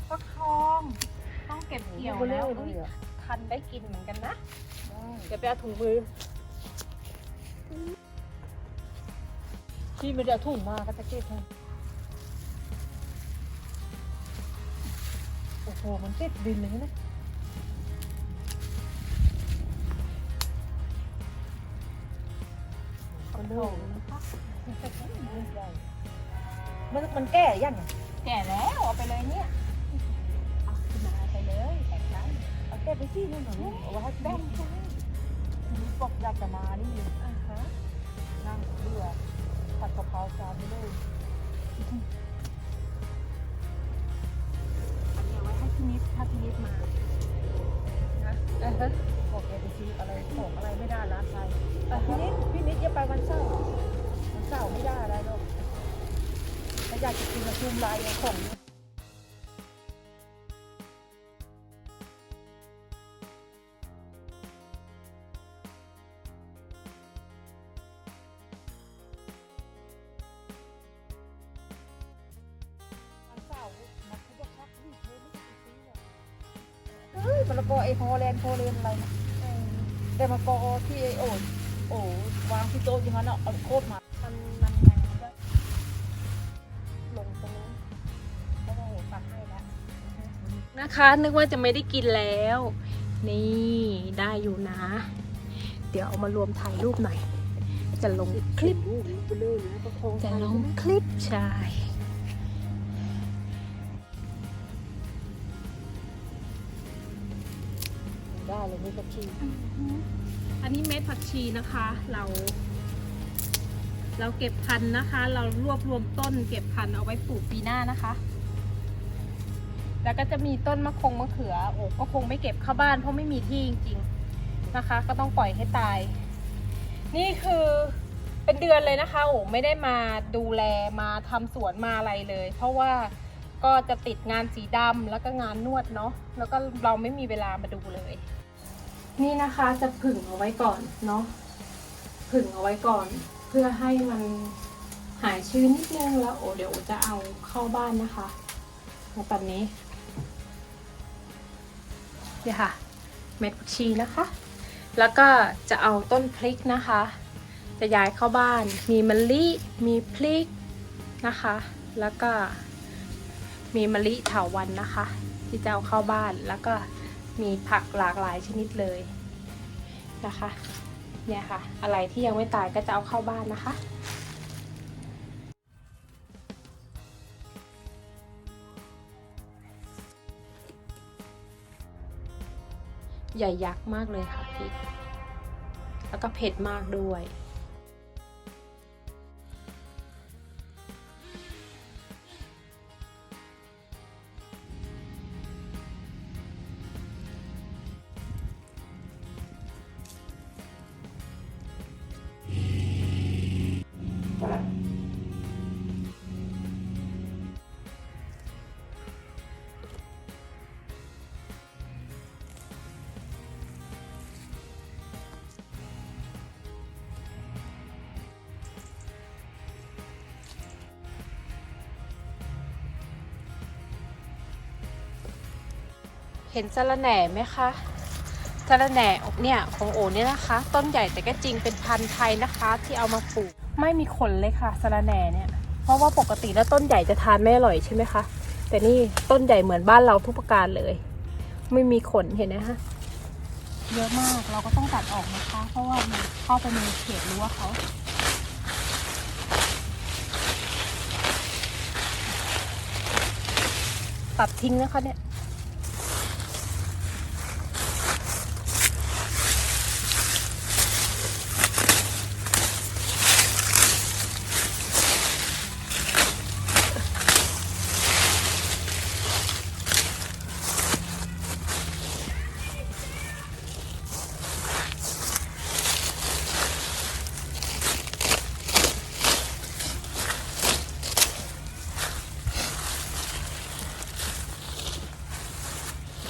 ดฟักทอง ต้องเก็บเกี่ยวแล้วอุ๊ยทันได้กินเหมือนกันนะ เดี๋ยวไปเอาถุงมือ ที่ไม่ได้เอาถุงมาก็จะเก็บให้โอ้โห มันติดดินเลยนะมันโด่งนะคะมันมันแก่ยังอะแก่แล้วเอาไปเลยเนี่ย ไปที่นู่นหน่อยลูกเอาไว้ให้แบ่แบ่งงกันนี่บอกอยากจะมานี่อ่าฮะนั่งเรือผัดกะเพราจานไปเลยอันนี้เอาไว้ให้พี่นิดถ้าพี่นิดมานะเออฮะบอกแกไปซื้ออะไรของอะไรไม่ได้ร้านไทยอะพี่นิดพี่นิดอย่าไปวันเสาร์วันเสาร์ไม่ได้อะไรหรอกถ้าอยากจะกินกระชุมลายของเฮ้ย มะละกอไอฮอลแลนด์โคเลนอะไรนะแต่มะละกอที่ไอโอนโอ้วางที่โต๊ะอย่างนั้นอะเอาโคตรมามันมันยังก็ลงตรงนู้นโอ้โหตัดให้แล้วนะคะนึกว่าจะไม่ได้กินแล้ว นี่ได้อยู่นะ เดี๋ยวเอามารวมถ่ายรูปหน่อย จะลงคลิป จะลงคลิปใช่ ได้เลยนี่ก็ชีอันนี้เม็ดผักชีนะคะ เรา เราเก็บพันธุ์นะคะ เรารวบรวมต้น เก็บพันธุ์เอาไว้ปลูกปีหน้านะคะ แล้วก็จะมีต้นมะคงมะเขือโอ้ก็คงไม่เก็บเข้าบ้านเพราะไม่มีที่จริง ๆนะคะ ก็ต้องปล่อยให้ตาย นี่คือเป็นเดือนเลยนะคะโอ้ไม่ได้มาดูแลมาทำสวนมาอะไรเลย เพราะว่า ก็จะติดงานสีดำแล้วก็งานนวดเนาะแล้วก็เราไม่มีเวลามาดูเลย นี่นะคะจะผึ่งเอาไว้ก่อนเนาะผึ่งเอาไว้ก่อน เพื่อให้มันหายชื้นนิดนึงแล้วโอ้เดี๋ยวจะเอาเข้าบ้านนะคะในตอนนี้เดี๋ยวค่ะ เม็ดผักชีนะคะ แล้วก็จะเอาต้นพริกนะคะ จะย้ายเข้าบ้าน มีมะลิ มีพริกนะคะ แล้วก็ มีมะลิเถาวันนะคะ ที่จะเอาเข้าบ้านแล้วก็มีผักหลากหลายชนิดเลยนะคะ เนี่ยค่ะ อะไรที่ยังไม่ตายก็จะเอาเข้าบ้านนะคะใหญ่ยักษ์มากเลยค่ะพริก แล้วก็เผ็ดมากด้วย เห็นสะระแหน่ไหมคะสะระแหน่เนี่ยของโอเนี่ยนะคะ ต้นใหญ่แต่ก็จริงเป็นพันธุ์ไทยนะคะ ที่เอามาปลูกไม่มีขนเลยค่ะสะระแหน่เนี่ย เพราะว่าปกติแล้วต้นใหญ่จะทานไม่อร่อยใช่ไหมคะแต่นี่ต้นใหญ่เหมือนบ้านเราทุกประการเลย ไม่มีขนเห็นไหมคะเยอะมากเราก็ต้องตัดออกนะคะ เพราะว่ามันเข้าไปในเขตรั้วเขาตัดทิ้งนะคะเนี่ย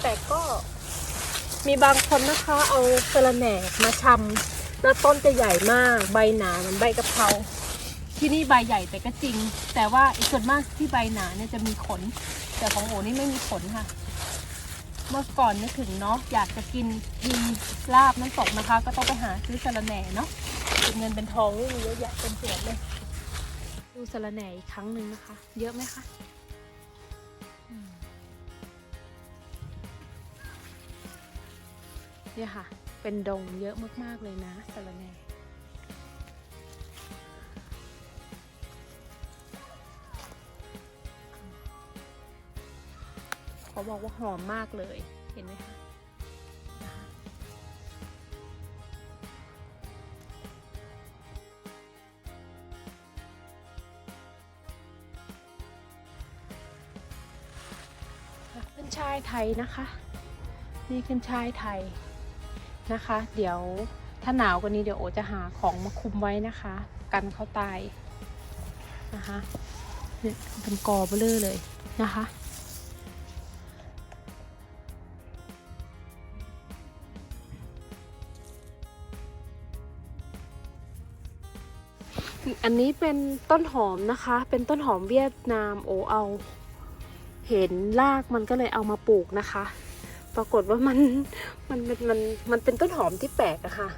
แต่ก็ มีบางคนนะคะเอาสะระแหน่มาชำแล้วต้นจะใหญ่มากใบหนาเหมือนใบกะเพราที่นี่ใบใหญ่แต่ก็จริง แต่ว่าอีกส่วนมากที่ใบหนาเนี่ยจะมีขน แต่ของโอนี่ไม่มีผลค่ะ เมื่อก่อนนึกถึงเนาะอยากจะกินดีลาบน้ำตกนะคะ ก็ต้องไปหาซื้อสะระแหน่เนาะเป็นเงินเป็นทองมีเยอะแยะเป็นสวนเลย ดูสะระแหน่อีกครั้งหนึ่งนะคะ เยอะไหมคะ เนี่ยค่ะ เป็นดงเยอะมาก ๆ เลยนะสะระแหน่เขาบอกว่าหอมมากเลย เห็นไหมคะนะคะขึ้นชายไทยนะคะ นี่ขึ้นชายไทย นะคะ เดี๋ยวถ้าหนาวกว่านี้เดี๋ยวโอจะหาของมาคุมไว้นะคะ กันเขาตายนะคะเนี่ยเป็นกอเบลอเลยนะคะอันนี้เป็นต้นหอมนะคะ เป็นต้นหอมเวียดนามโอเอา เห็นรากมันก็เลยเอามาปลูกนะคะ ปรากฏว่ามันมันมันมันมันเป็นต้นหอมที่แปลกอะค่ะ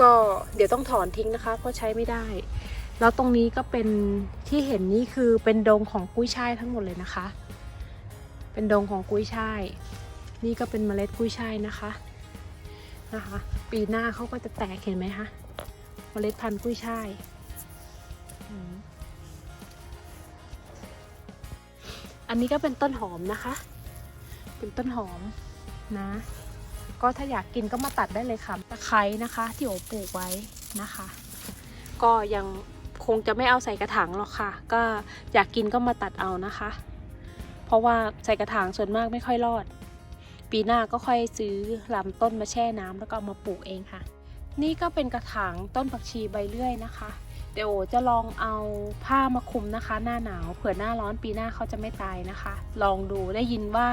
ก็เดี๋ยวต้องถอนทิ้งนะคะ เพราะใช้ไม่ได้ แล้วตรงนี้ก็เป็นที่เห็นนี่คือเป็นดงของกุ้ยช่ายทั้งหมดเลยนะคะ เป็นดงของกุ้ยช่าย นี่ก็เป็นเมล็ดกุ้ยช่ายนะคะนะคะ ปีหน้าเขาก็จะแตกเห็นไหมคะเมล็ดพันธุ์กุ้ยช่ายอันนี้ก็เป็นต้นหอมนะคะ เป็นต้นหอม นะ ก็ถ้าอยากกินก็มาตัดได้เลยค่ะตะไคร้นะคะ ที่โอปลูกไว้นะคะ ก็ยังคงจะไม่เอาใส่กระถางหรอกค่ะ ก็อยากกินก็มาตัดเอานะคะ เพราะว่าใส่กระถางส่วนมากไม่ค่อยรอด ปีหน้าก็ค่อยซื้อลำต้นมาแช่น้ำแล้วก็เอามาปลูกเองค่ะ นี่ก็เป็นกระถางต้นผักชีใบเลื่อยนะคะ เดี๋ยวจะลองเอาผ้ามาคลุมนะคะ หน้าหนาวเผื่อหน้าร้อนปีหน้าเขาจะไม่ตายนะคะ ลองดูได้ยินว่า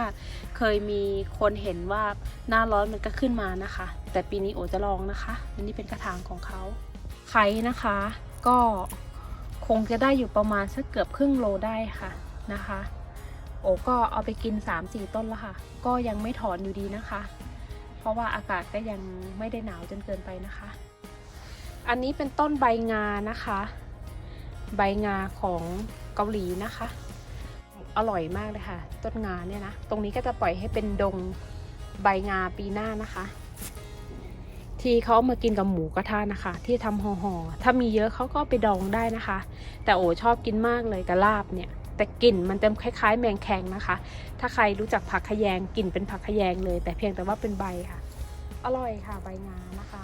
เคยมีคนเห็นว่าหน้าร้อนมันก็ขึ้นมานะคะ แต่ปีนี้โอจะลองนะคะอันนี้เป็นกระถางของเขาไข่นะคะ ก็คงจะได้อยู่ประมาณสักเกือบครึ่งโลได้ค่ะนะคะ โอก็เอาไปกิน 3-4 ต้นแล้วค่ะ ก็ยังไม่ถอนอยู่ดีนะคะ เพราะว่าอากาศก็ยังไม่ได้หนาวจนเกินไปนะคะ อันนี้เป็นต้นใบงานะคะ ใบงาของเกาหลีนะคะ อร่อยมากเลยค่ะ ต้นงาเนี่ยนะ ตรงนี้ก็จะปล่อยให้เป็นดงใบงาปีหน้านะคะ ที่เขามากินกับหมูกระทะนะคะ ที่ทำห่อๆถ้ามีเยอะเขาก็ไปดองได้นะคะ แต่โอชอบกินมากเลยกับลาบเนี่ยแต่กลิ่นมันจะคล้ายๆ แมงแคงนะคะ ถ้าใครรู้จักผักขยงกลิ่นเป็นผักขยงเลย แต่เพียงแต่ว่าเป็นใบค่ะ อร่อยค่ะใบงานะคะ